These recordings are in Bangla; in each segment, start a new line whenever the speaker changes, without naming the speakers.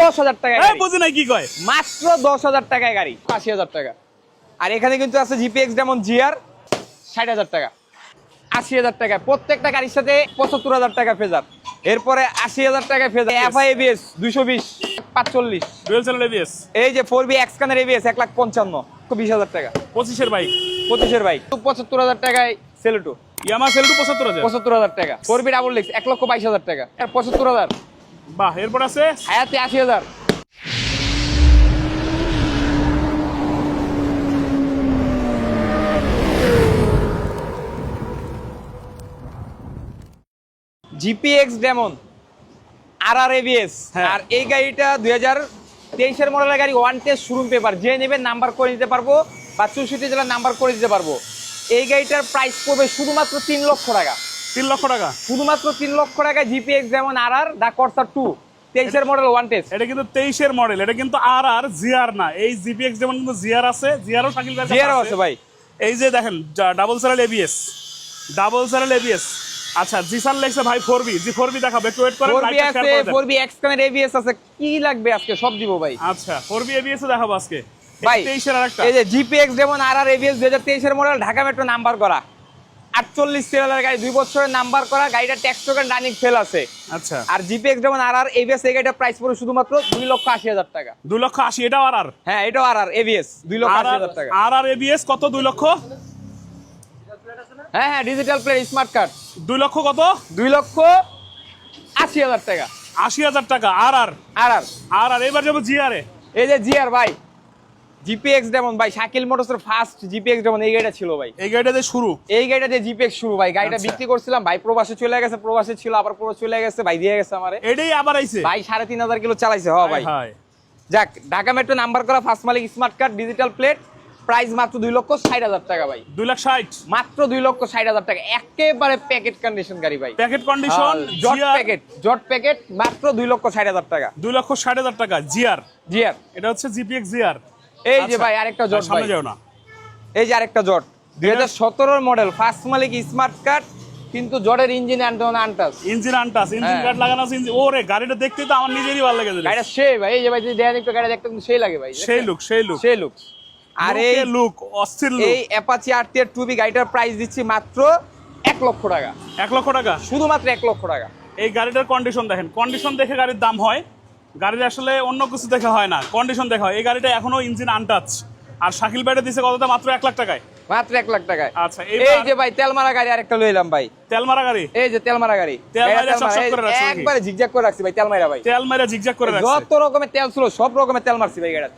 দশ হাজার টাকা
বুঝি নাই কি কয়?
মাত্র দশ হাজার টাকায় গাড়ি আশি হাজার টাকা। আর এখানে কিন্তু আছে জিপিএক্স যেমন জিআর ষাট হাজার টাকা। আশি হাজার টাকা। প্রত্যেকটা গাড়ির সাথে পঁচাত্তর হাজার টাকা ফেজার। এরপরে আশি হাজার টাকা ফেজার। এফআই এবিএস দুইশো বিশ পাঁচচল্লিশ।
ডুয়েল চ্যানেল এবিএস
এই যে ফোর বি এক্সকানের এবিএস এক লাখ পঞ্চান্ন বিশ হাজার টাকা।
পঁচিশের বাইক
পঁচিশের বাইক পঁচাত্তর হাজার টাকায় সেলুটু
ইয়ামা সেল টু পঁচাত্তর হাজার?
পঁচাত্তর হাজার টাকা। ফোর বি ডাবল এক লক্ষ বাইশ হাজার টাকা। আর পঁচাত্তর হাজার
বাহ এরপর আছে?
হায়াতে আশি হাজার। জিপিএক্স ডেমন আর আর এবিএস
হ্যাঁ।
আর এই গাড়িটা দুই হাজার তেইশের মডেলের গাড়ি ওয়ান টেস্ট শোরুম পেপার যে নেবে নাম্বার করে দিতে পারব বা চৌষট্টি জেলার নাম্বার করে দিতে পারব। এই গাড়িটার প্রাইস পড়বে শুধুমাত্র তিন লক্ষ টাকা।
তিন লক্ষ টাকা।
শুধুমাত্র তিন লক্ষ টাকায় জিপিএক্স যেমন আর আর দা কর্সার টু তেইশের মডেল ওয়ান টেস্ট
এটা কিন্তু তেইশের মডেল এটা কিন্তু আর আর জিআর না। এই জিপিএক্স যেমন কিন্তু জিআর আছে জিআরও শাকিল ভাইয়ের কাছে
আছে ভাই।
এই যে দেখেন ডাবল স্যারেল এবিএস ডাবল স্যারেল এবিএস আচ্ছা জিসান ভাই four B G four B দেখাবো একটু ওয়েট করেন
আছে এবিএস আছে কি লাগবে আজকে? সব দিব ভাই।
আচ্ছা ফোর বি এবিএস দেখাবো আজকে।
ভাই
তেইশের আর একটা
এই যে জিপিএক্স যেমন আর আর এবিএস দুই হাজার তেইশের মডেল ঢাকা মেট্রো নাম্বার করা। আটচল্লিশ সিরিয়ালের গাড়ি দুই বছরের নাম্বার করা গাড়িটা ট্যাক্স টোকেন রানিং ফেল আছে।
আচ্ছা।
আর জিপিএক্স যেমন আর আর এবিএস এই গাড়িটা প্রাইস পড়ে শুধুমাত্র দুই লক্ষ আশি হাজার টাকা।
দুই লক্ষ আশি এটাও আর আর
হ্যাঁ এটাও আর আর এবিএস দুই লক্ষ আশি হাজার টাকা।
আর আর এবিএস কত দুই লক্ষ?
হ্যাঁ হ্যাঁ ডিজিটাল প্লেট স্মার্ট কার্ড
দুই লক্ষ কত?
দুই লক্ষ আশি হাজার টাকা।
আশি হাজার টাকা আর আর
আর আর
আর আর এবার যাব জিআরে
এই যে জিআর ভাই। জিপিএক্স যেমন ভাই শাকিল মোটরসের ফার্স্ট জিপিএক্স যেমন এই গাড়িটা ছিল ভাই।
এই গাড়িটাতে শুরু?
এই গাড়িটা দিয়ে জিপিএক্স শুরু ভাই। গাড়িটা
আচ্ছা।
বিক্রি করছিলাম ভাই প্রবাসে চলে গেছে প্রবাসে ছিল আবার প্রবাসে চলে গেছে ভাই দিয়ে গেছে আমারে।
এটাই আবার আইছে?
ভাই সাড়ে তিন হাজার কিলো চালাইছে হ ভাই। যাক ঢাকা মেট্রো নাম্বার করা ফার্স্ট মালিক smart card digital plate price মাত্র দুই লক্ষ ষাট হাজার টাকা ভাই।
দুই লাখ ষাট?
মাত্র দুই লক্ষ ষাট হাজার টাকা। একেবারে প্যাকেট কন্ডিশন গাড়ি ভাই।
প্যাকেট কন্ডিশন
জট প্যাকেট জট প্যাকেট মাত্র দুই লক্ষ ষাট হাজার টাকা।
দুই লক্ষ ষাট হাজার টাকা জিআর
জিআর
এটা হচ্ছে জিপিএক্স জিআর
এই যে
আচ্ছা।
ভাই আরেকটা জট
সামনে যাও না।
এই যে আরেকটা জট। দুই হাজার সতেরোর মডেল ফার্স্ট মালিক স্মার্ট কার্ড কিন্তু জটের ইঞ্জিন আনতে untouched
engine untouched engine. Card লাগানো আছে ইঞ্জিন ওরে গাড়িটা দেখতে তো আমার নিজেরই ভালো লেগেছে।
গাড়িটা সেই ভাই এই যে ভাই যদি দেখেন একটু গাড়ি দেখতে সেই লাগে ভাই
সেই লুক সেই লুক
সেই লুক আর এই
লুক অস্থির লুক
এই অ্যাপাচি আরটিআর টুবি গাড়িটার প্রাইস দিচ্ছি মাত্র এক লক্ষ টাকা।
এক লক্ষ টাকা?
শুধুমাত্র এক লক্ষ টাকা।
এই গাড়িটার কন্ডিশন দেখেন। কন্ডিশন দেখে গাড়ির দাম হয় গাড়ির আসলে অন্য কিছু দেখে হয় না কন্ডিশন দেখা হয়। এই গাড়িটা এখনও ইঞ্জিন আনটাচ আর শাকিল বাইরে দিছে কতটা মাত্র এক লাখ টাকায়।
মাত্র এক লাখ টাকায়।
আচ্ছা
এই যে ভাই তেলমারা গাড়ি আরেকটা লইলাম ভাই।
তেলমারা গাড়ি?
এই যে তেলমারা গাড়ি। তেলমারা? একবারে ঝিকঝাক করে রাখছি ভাই তেলমারা ভাই।
তেল মেরে জিগজাগ করে রাখছে।
যত রকমের তেল ছিল সব রকমের তেল মারছি ভাই গাড়ি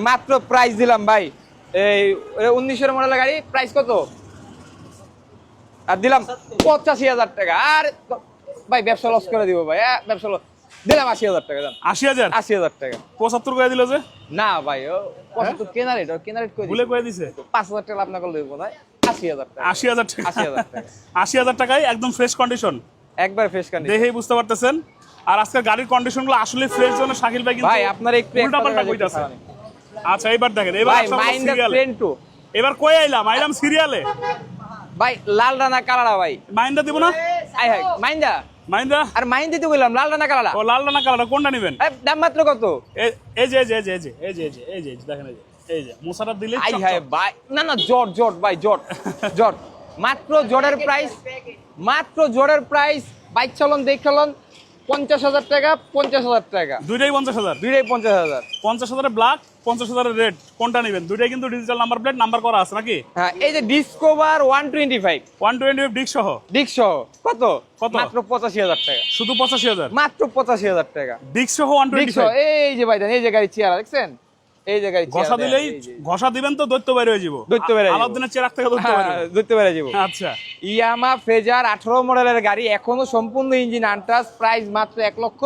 মাত্র প্রাইস দিলাম ভাই। এই উনিশের মডেলের গাড়ি প্রাইস কত? আর দিলাম পঁচাশি হাজার টাকা। আর ভাই ব্যবসা লস করে দিব ভাই ব্যবসা লস দিলাম আশি হাজার টাকা
আশি হাজার?
আশি হাজার টাকা।
পঁচাত্তর করে দিল যে?
না ভাই ও পঁচাত্তর কেনা রেট কেনা রেট করে
ভুলে। করে দিছে?
পাঁচ হাজার টাকা আপনাকে দেবো না আশি হাজার টাকা।
আশি হাজার টাকা।
আশি হাজার টাকা।
আশি হাজার টাকায় একদম ফ্রেশ কন্ডিশন
একবার ফ্রেশ কান্ডি
দেখেই বুঝতে পারতেছেন? আর আজকের গাড়ির আসলে ফ্রেশ জন্য শাকিল ভাই কিন্তু
ভাই আপনার একটু
উল্টা পাল্টা কইতাছে। আচ্ছা এবার দেখেন কই আইলাম? আইলাম সিরিয়ালে
ভাই লাল রানা কালারা ভাই।
মাইন্ডা দিব না?
আই হাই মাইন্দা আর মাইন্দা তো বললাম লাল না কালাটা
ও লালটা না কালাটা কোনটা নেবেন
দাম মাত্র কত
এই যে এই যে এই যে এই যে এই যে এই যে এই যে দেখেন এই যে মুসারা দিলে
আই হ্যাঁ ভাই না না জট জট ভাই জট জট মাত্র জোরের প্রাইস মাত্র জোরের প্রাইস বাইক চলন দেখ চলন পঞ্চাশ হাজার টাকা পঞ্চাশ হাজার টাকা
দুইটাই পঞ্চাশ হাজার
দুইটাই পঞ্চাশ হাজার
পঞ্চাশ হাজারের ব্ল্যাক পঞ্চাশ হাজারের রেড কোনটা নেবেন? দুইটাই কিন্তু ডিজিটাল নাম্বার প্লেট নাম্বার করা আছে নাকি?
হ্যাঁ এই যে Discover one twenty five
one twenty disc সহ?
ডিক সহ। কত?
কত?
মাত্র পঁচাশি হাজার টাকা।
শুধু পঁচাশি হাজার?
মাত্র পঁচাশি হাজার টাকা।
ডিক সহ ওয়ান টোয়েন্টি
এই যে ভাই এই যে গাড়ি চেয়ার দেখছেন? এই যে গাড়ি
ঘষা দিলেই ঘষা দিবেন তো দৈত্য বাইরে হয়ে যাব।
দৈত্য যাব।
আলাদিনের চেরাক থেকে দৈত্য বাইরে।
হ্যাঁ যাব।
আচ্ছা।
ইয়ামা ফেজার আঠারো মডেলের গাড়ি এখনও সম্পূর্ণ ইঞ্জিন আনটাস প্রাইস মাত্র এক লক্ষ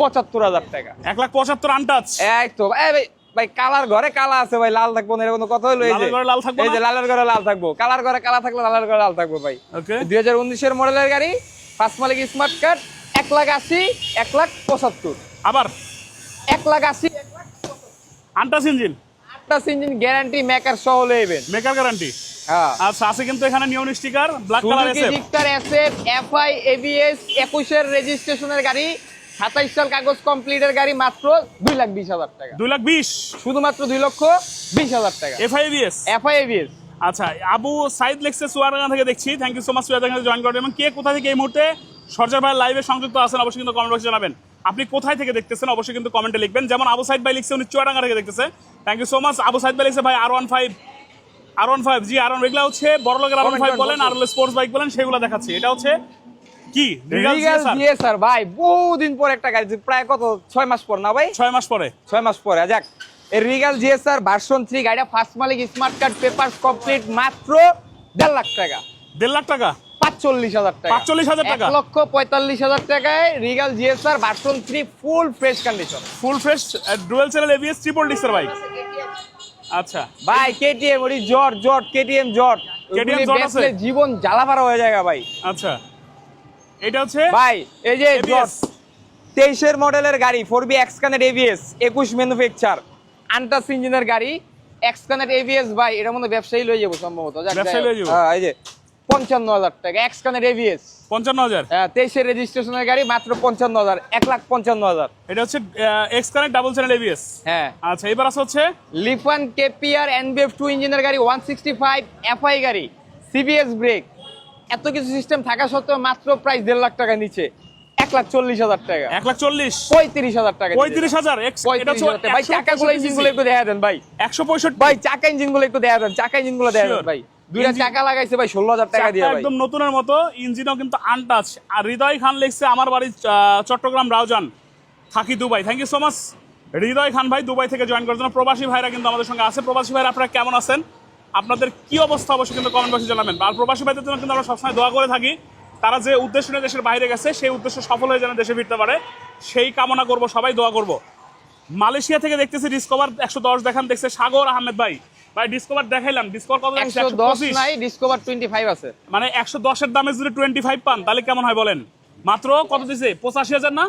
পঁচাত্তর হাজার টাকা।
এক লাখ পঁচাত্তর
তো এই ভাই কালার ঘরে কালা আছে ভাই লাল থাকব না এরকম কথা হলো এই যে।
লালের ঘরে লাল থাকব
এই যে লালের ঘরে লাল থাকব। কালার ঘরে কালা থাকলে লালের ঘরে লাল থাকব ভাই। দুই হাজার উনিশের মডেলের গাড়ি ফার্স্ট মালিক স্মার্ট কার্ড এক লাখ আশি এক লাখ পঁচাত্তর।
আবার?
এক লাখ আশি
untouched engine?
Untouched engine guarantee maker সহ লেবেন
মেকার গ্যারান্টি আচ্ছা আছে কিন্তু এখানে neon sticker black colour
Suzuki
এসে
জিক্টার এসএফ এফআই এবিএস একুশের রেজিস্ট্রেশনের গাড়ি সাতাইশ সাল কাগজ কমপ্লিটের গাড়ি মাত্র দুই লাখ বিশ হাজার টাকা।
দুই লাখ বিশ?
শুধুমাত্র দুই লক্ষ বিশ হাজার টাকা।
এফআইবিএস
এফআইএবিএস
আচ্ছা আবু সাইদ লেক্সে চুয়াডাঙ্গা থেকে দেখছি। Thank you so much Chuadanga join করেন এবং কে কোথা থেকে এই মুহূর্তে সরজার ভাই লাইভে সংযুক্ত আছেন অবশ্যই কিন্তু কমেন্ট বক্সে জানাবেন। আপনি কোথায় থেকে দেখতেছেন অবশ্যই কিন্তু কমেন্টে লিখবেন। যেমন আবু সাইদ ভাই লিখছে উনি চুয়াডাঙ্গা থেকে দেখতেছে। Thank you so much Abu Saeed ভাই লিখছে ভাই R one five R one five G R one এগুলো হচ্ছে বড় লোকের আর ওয়ান ফাইভ বলেন আর স্পোর্টস বাইক বলেন সেগুলো দেখাচ্ছি। এটা হচ্ছে কি?
রিগাল স্যার ভাই বহুদিন পর একটা গাড়ি প্রায় কত ছয় মাস পর না ভাই?
ছয় মাস পরে।
ছয় মাস পরে যাক। এই রিগাল জিএসআর ভার্সন থ্রি গাড়িটা ফার্স্ট মালিক স্মার্ট কার্ড পেপার কমপ্লিট মাত্র দেড় লাখ টাকা।
দেড় লাখ টাকা?
পাঁচচল্লিশ হাজার টাকা।
45,000 টাকা?
এক লক্ষ পঁয়তাল্লিশ হাজার টাকায় Regal GSR version three full fresh condition
full fresh dual channel ABS triple ডিক্সের bike আচ্ছা।
ভাই কেটিএম ওই জট জট। কেটিএম জট ওইগুলি
জট?
জীবন জ্বালাভারা হয়ে যায় ভাই।
আচ্ছা। এটা হচ্ছে
ভাই এই যে তেইশের মডেলের গাড়ি four B X connect ABS একুশ ম্যানুফ্যাকচার আন্টাস ইঞ্জিনের গাড়ি এক্স কানেট এবিএস ভাই এটা মনে ব্যবসায়ী লয়ে যাব সম্ভবত? হ্যাঁ, এই যে পঞ্চান্ন হাজার টাকা এক্স কানেট এবিএস
পঞ্চান্ন হাজার?
হ্যাঁ তেইশের রেজিস্ট্রেশনের গাড়ি মাত্র পঞ্চান্ন হাজার এক লাখ পঞ্চান্ন হাজার।
এটা হচ্ছে X connect double channel ABS
হ্যাঁ।
আচ্ছা এবার আছে হচ্ছে
লিফান কেপিআর এনবিএফ টু ইঞ্জিনের গাড়ি ওয়ান সিক্সটি ফাইভ এফআই গাড়ি সিবিএস ব্রেক এত কিছু সিস্টেম থাকা সত্ত্বেও মাত্র প্রাইস দেড় লাখ টাকা নিচে। এক লাখ চল্লিশ হাজার টাকা।
এক লাখ চল্লিশ।
পঁয়ত্রিশ হাজার টাকা
পঁয়ত্রিশ হাজার।
ভাই চাকাগুলো ইঞ্জিনগুলো একটু দেখা দেন ভাই।
একশো পঁয়ষট্টি।
ভাই চাকা ইঞ্জিনগুলো একটু দেখা দেন। চাকা ইঞ্জিনগুলো দেখা দেন ভাই। দুইটা চাকা লাগাইছে ভাই ষোলো হাজার টাকা দিয়ে
একদম নতুনের মতো ইঞ্জিনও কিন্তু আনটাচ আর হৃদয় খান লিখছে আমার বাড়ি চট্টগ্রাম রাউজান। থাকি Dubai. Thank you so much Hridoy Khan ভাই দুবাই থেকে জয়েন করার জন্য। প্রবাসী ভাইরা কিন্তু আমাদের সঙ্গে আছে। প্রবাসী ভাইরা আপনারা কেমন আছেন? আপনাদের কি অবস্থা অবশ্যই কিন্তু কমেন্ট বক্সে জানাবেন। আর প্রবাসী ভাইদের জন্য কিন্তু আমরা সবসময় দোয়া করে থাকি তারা যে উদ্দেশ্য নিয়ে দেশের বাইরে গেছে সেই উদ্দেশ্য সফল হয়ে যেন দেশে ফিরতে পারে সেই কামনা করব সবাই দোয়া করব। মালয়েশিয়া থেকে দেখতেছি ডিসকভার একশো দশ দেখান দেখছে সাগর আহমেদ ভাই। ভাই ডিসকভার দেখাইলাম। ডিসকভার কত 125?
নাই ডিসকভার আছে।
মানে একশো দশের দামে যদি টোয়েন্টি ফাইভ পান তাহলে কেমন হয় বলেন? মাত্র কত দিছে? পঁচাশি হাজার না?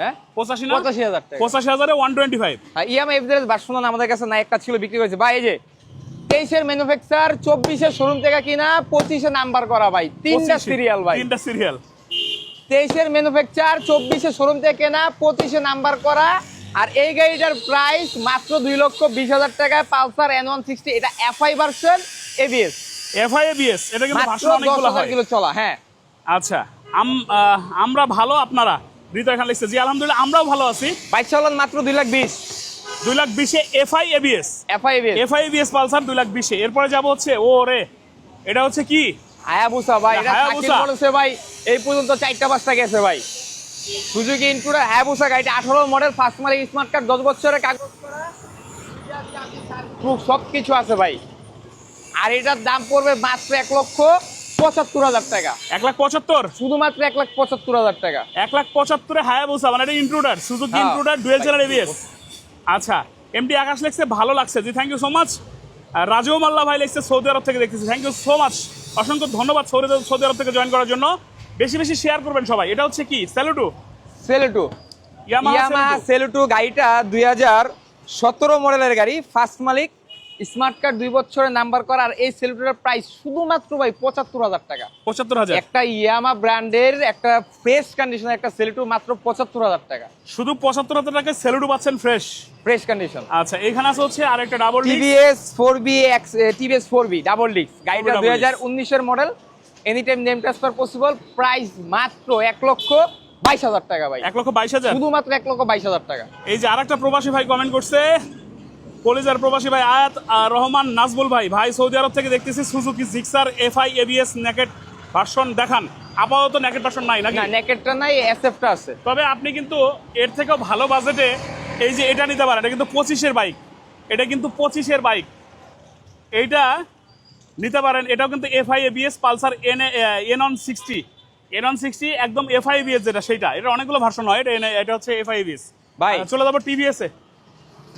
হ্যাঁ?
পঁচাশি না?
পঁচাশি হাজার টাকা।
পঁচাশি হাজারে one twenty five
Yamaha FZS version আমাদের কাছে না একটা ছিল বিক্রি করেছে। ভাই এই যে তেইশের ম্যানুফ্যাকচার চব্বিশের শোরুম থেকে কিনা পঁচিশে নাম্বার করা ভাই। তিনটা সিরিয়াল ভাই।
তিনটা সিরিয়াল
তেইশের ম্যানুফ্যাকচার চব্বিশে শোরুম থেকে কেনা পঁচিশে নাম্বার করা। আর এই গাড়িটার প্রাইস মাত্র দুই লক্ষ বিশ হাজার টাকায় পালসার এন ওয়ান সিক্সটি এটা FI version ABS
FI ABS এটা কিন্তু
মাত্র
ভাষণ
দশ হাজার কিলো চলা হ্যাঁ।
আচ্ছা আমরা ভালো আপনারা। হৃদয় খান লিখছে জি আলহামদুলিল্লাহ আমরাও ভালো আছি।
বাইক চালান মাত্র দুই লাখ বিশ।
দুই লাখ বিশে FI ABS.
FI ABS.
FI ABS Pulsar দুই লাখ বিশে। এরপরে যাব হচ্ছে ও রে এটা হচ্ছে কি?
হায়াবুসা ভাই এটা
হায়াবুসা।
সাকিব বলেছে ভাই এই পর্যন্ত চারটা পাঁচটা গেছে ভাই। সুজুকি ইনটুরা হায়াবুসা গাড়িটা আঠারো মডেল ফার্স্ট মালিক স্মার্ট কার্ড দশ বছরের কাগজ করা। সব কিছু আছে ভাই। আর এটার দাম পড়বে মাত্র এক লক্ষ পঁচাত্তর হাজার টাকা।
এক লাখ পঁচাত্তর?
শুধুমাত্র এক লাখ পঁচাত্তর হাজার টাকা।
এক লাখ পঁচাত্তরে হায়াবুসা মানে এটা Intruder Suzuki. Intruder dual channel ABS আচ্ছা এমডি আকাশ লেখছে ভালো লাগছে জি thank you so much Raju Malla ভাই লেখছে সৌদি আরব থেকে দেখতেছি থ্যাংক ইউ সো মাচ অসংখ্য ধন্যবাদ সৌদি সৌদি আরব থেকে জয়েন করার জন্য। বেশি বেশি শেয়ার করবেন সবাই এটা হচ্ছে কি? স্যালুটু
সেলুটু
ইয়ামাহা।
সেলুটু গাড়িটা দুই হাজার সতেরো মডেলের গাড়ি ফার্স্ট মালিক স্মার্ট কার্ড দুই বছরের নাম্বার করা আর এই সেলুটুর প্রাইস শুধুমাত্র ভাই পঁচাত্তর হাজার টাকা।
পঁচাত্তর হাজার?
একটা ইয়ামা ব্র্যান্ডের একটা ফ্রেশ কন্ডিশনের একটা সেলুটু মাত্র পঁচাত্তর হাজার টাকা।
শুধু পঁচাত্তর হাজার টাকায় স্যালুটু পাচ্ছেন ফ্রেশ?
Fresh condition.
আচ্ছা এখানে আছে হচ্ছে আরেকটা double
TVS four B X TVS four B double disc গাড়িটা দুই। হাজার উনিশের model any time name transfer possible price মাত্র এক লক্ষ বাইশ হাজার টাকা ভাই।
এক লক্ষ বাইশ হাজার?
শুধুমাত্র এক লক্ষ বাইশ হাজার টাকা।
এই যে আরেকটা প্রবাসী ভাই কমেন্ট করছে কলেজার প্রবাসী ভাই আয়াত রহমান নাজবুল ভাই। ভাই সৌদি আরব থেকে দেখতেছি Suzuki Gixxer FI ABS naked version দেখান। আপাতত নেকেট ভার্সন নাই নাকি?
না নেকেটটা নাই এসএফটা আছে।
তবে আপনি কিন্তু এর থেকেও ভালো বাজেটে এই যে এটা নিতে পারেন এটা কিন্তু পঁচিশের বাইক। এটা কিন্তু পঁচিশের বাইক। এইটা নিতে পারেন এটাও কিন্তু FI ABS Pulsar N N one sixty. N one sixty একদম এফআই এবিএস যেটা সেটা এটা অনেকগুলো ভার্সন হয় এটা এটা হচ্ছে এফআই এবিএস।
ভাই।
চলে যাব TVS.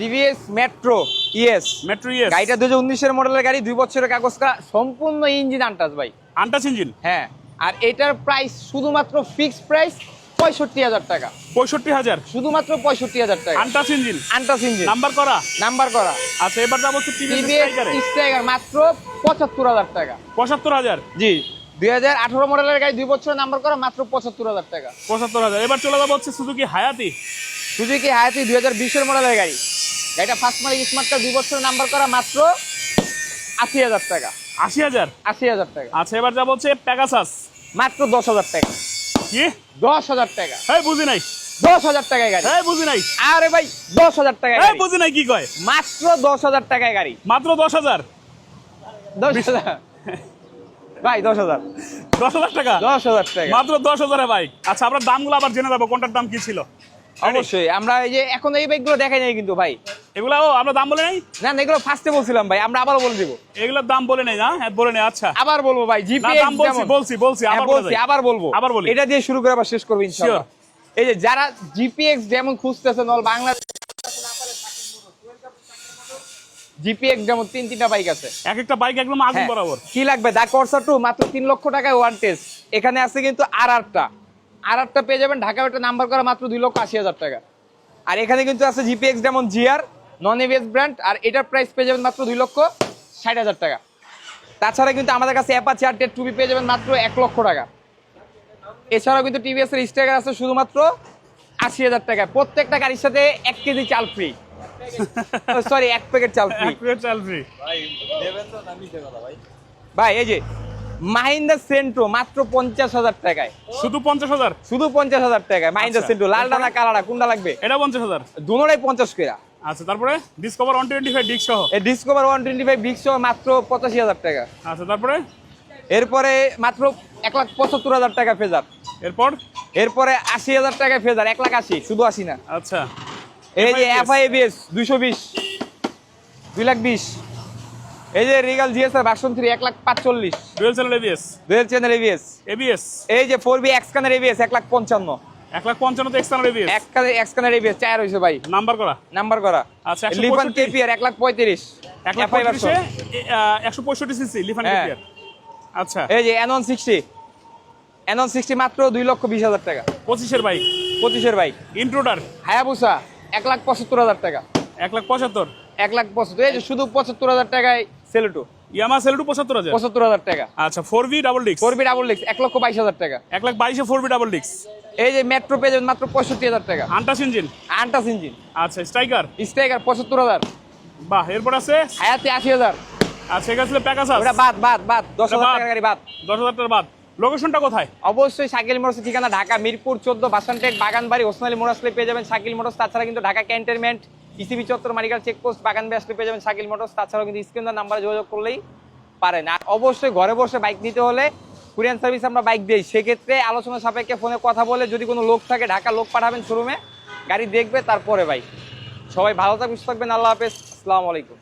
TVS metro ES
metro ES
গাড়িটা দুই হাজার উনিশের মডেলের গাড়ি দুই বছরের কাগজ করা সম্পূর্ণ ইঞ্জিন আনটাস ভাই।
আনটাচ ইঞ্জিন
হ্যাঁ। আর এটার প্রাইস শুধুমাত্র ফিক্সড প্রাইস পঁয়ষট্টি হাজার টাকা।
পঁয়ষট্টি হাজার?
শুধুমাত্র পঁয়ষট্টি হাজার টাকা।
Untouched engine
untouched engine
number করা?
নাম্বার করা।
আচ্ছা এবার যাব
স্ট্রাইকার মাত্র পঁচাত্তর হাজার টাকা।
পঁচাত্তর হাজার?
জি। দুই হাজার আঠারো মডেলের গাড়ি দুই বছর নাম্বার করা মাত্র পঁচাত্তর হাজার টাকা।
পঁচাত্তর হাজার। এবার চলে যাব হচ্ছে সুজুকি হায়াতি
সুজুকি হায়াতি দুই হাজার বিশের মডেলের গাড়ি। গাড়িটা ফার্স্ট মালিক দুই বছর নাম্বার করা মাত্র আশি হাজার টাকা।
আশি হাজার?
আশি হাজার টাকা।
আচ্ছা এবার যাব হচ্ছে প্যাগাসাস
মাত্র দশ হাজার টাকা।
কি?
দশ হাজার টাকা।
এই বুঝি নাই।
দশ হাজার টাকায় গাড়ি।
এই বুঝি নাই।
আরে ভাই দশ হাজার গাড়ি।
বুঝি নাই কি কয়?
মাত্র দশ হাজার টাকায় গাড়ি।
মাত্র দশ হাজার?
দশ হাজার। ভাই দশ হাজার।
দশ হাজার টাকা?
দশ হাজার টাকা।
মাত্র দশ হাজারে বাইক আচ্ছা আমরা দামগুলো আবার জেনে যাব কোনটার দাম কি ছিল?
অবশ্যই। আমরা এই যে এখন এই বাইকগুলো দেখাই নাই কিন্তু ভাই।
এগুলা ও আমরা দাম বলে নাই?
না এগুলো ফার্স্টে বলছিলাম ভাই আমরা আবার বলে দিব।
এগুলোর দাম বলে নেই না? হ্যাঁ বলে নেই আচ্ছা।
আবার বলব ভাই জিপি
দাম বলছি বলছি বলছি আবার
বলছি আবার বলব।
আবার বলি।
এটা দিয়ে শুরু করে আবার শেষ করব ইনশাআল্লাহ এই যে যারা জিপিএক্স যেমন খুঁজতেছেন অল বাংলাদেশ জিপিএক্স যেমন তিন তিনটা বাইক আছে।
এক একটা বাইক একদম আগুন
হ্যাঁ।
বরাবর।
কি লাগবে? দা করসা টু মাত্র তিন লক্ষ টাকায় ওয়ান টেস্ট এখানে আছে কিন্তু আর আরটা আর আরটা পেয়ে যাবেন ঢাকা একটা নাম্বার করা মাত্র দুই লক্ষ আশি হাজার টাকা। আর এখানে কিন্তু আছে জিপিএক্স যেমন জিআর নন এভিএস ব্র্যান্ড আর এটার প্রাইস পেয়ে যাবেন মাত্র দুই লক্ষ ষাট হাজার টাকা। তাছাড়া কিন্তু আমাদের কাছে অ্যাপাচি আর টেট টুবি পেয়ে যাবেন মাত্র এক লক্ষ টাকা। এছাড়াও কিন্তু টিভিএস এর স্টেকার আছে শুধুমাত্র আশি হাজার টাকা। প্রত্যেকটা গাড়ির সাথে এক কেজি চাল ফ্রি সরি এক প্যাকেট চাল ফ্রি
চাল free।
ভাই এই যে মাহিন্দা সেন্ট্রো মাত্র পঞ্চাশ হাজার টাকায়।
শুধু পঞ্চাশ হাজার?
শুধু পঞ্চাশ হাজার টাকায়। মাহিন্দা
আচ্ছা।
সেন্ট্রো লাল ডানা কালারা কোনটা লাগবে?
এটা পঞ্চাশ হাজার।
দুনোটাই পঞ্চাশ করে।
আচ্ছা তারপরে? Discover one twenty five disc সহ।
এই ডিসকভার ওয়ান টোয়েন্টি ফাইভ বিক্স মাত্র পঁচাশি হাজার টাকা।
আচ্ছা তারপরে?
এরপরে মাত্র এক লাখ পঁচাত্তর হাজার টাকা ফেজার।
এরপর?
এরপরে আশি হাজার টাকায় ফেজার এক লাখ আশি শুধু আশি না।
আচ্ছা।
এই যে
FIBS
এফআই এবিএস দুইশো বিশ দুই লাখ বিশ। এই যে রিগাল জিএসআর ভার্সন থ্রি এক লাখ পাঁচচল্লিশ।
Dual channel ABS
dual channel ABS
ABS
এই যে four B X connect ABS এক লাখ পঞ্চান্ন।
এক লাখ পঞ্চান্ন এক্সটার্নাল এবিএস
এক কানের এক্স কানের এবিএস চার হয়েছে ভাই।
নাম্বার করা।
নাম্বার করা।
আচ্ছা,
লিফান কেপিআর এক লাখ পঁয়ত্রিশ।
এক লাখ
FI version।
পঁয়ত্রিশে একশো পঁয়ষট্টি সিসি লিফান
হ্যাঁ।
কেপিয়ার আচ্ছা।
এই যে এনন সিক্সটি এনন সিক্সটি মাত্র দুই লক্ষ বিশ হাজার টাকা।
পঁচিশের বাইক।
পঁচিশের বাইক।
ইন্ট্রোডার
হায়াবুসা এক লাখ পঁচাত্তর হাজার টাকা।
এক লাখ পঁচাত্তর।
এক লাখ পঁচাত্তর। এই যে শুধু পঁচাত্তর হাজার টাকায় সেলুটু।
ইয়ামা সেলটু পঁচাত্তর হাজার?
পঁচাত্তর হাজার টাকা।
আচ্ছা four V double decks
four B double decks এক লক্ষ বাইশ হাজার টাকা।
এক লাখ বাইশে ফোর ভি ডাবল ডিক্স
এই যে মেট্রো পেয়ে যাবেন মাত্র পঁয়ষট্টি হাজার টাকা।
আন্টাস ইঞ্জিন
আন্টাস ইঞ্জিন
আচ্ছা স্ট্রাইকার
স্ট্রাইকার পঁচাত্তর হাজার।
বাহ এরপর আছে?
হায়াতি আশি হাজার।
আচ্ছা এখানে ছিল প্যাকাসাস
ওটা বাদ বাদ বাদ। দশ হাজার। টাকার গাড়ি বাদ।
দশ হাজার টাকার বাদ। লোকেশনটা কোথায়?
অবশ্যই শাকিল মোটরসের ঠিকানা ঢাকা মিরপুর চোদ্দ বাসানটেক বাগানবাড়ি ওসমানী মোড় আসলে পেয়ে যাবেন শাকিল মোটরস তাছাড়া কিন্তু ঢাকা ক্যান্টনমেন্ট ইসিবি চত্বর মারিকাল চেকপোস্ট বাগান আসলে পেয়ে যাবেন শাকিল মোটরস। তাছাড়াও কিন্তু স্ক্রিন নাম্বারে যোগাযোগ করলেই পারেন। আর অবশ্যই ঘরে বসে বাইক নিতে হলে কুরিয়ান সার্ভিস আমরা বাইক দিই। সেক্ষেত্রে আলোচনা সাপেক্ষে ফোনে কথা বলে যদি কোনো লোক থাকে, ঢাকা লোক পাঠাবেন শোরুমে গাড়ি দেখবে, তারপরে ভাই সবাই ভালো থাকবেন থাকবেন, আল্লাহ হাফেজ। আসসালামু আলাইকুম।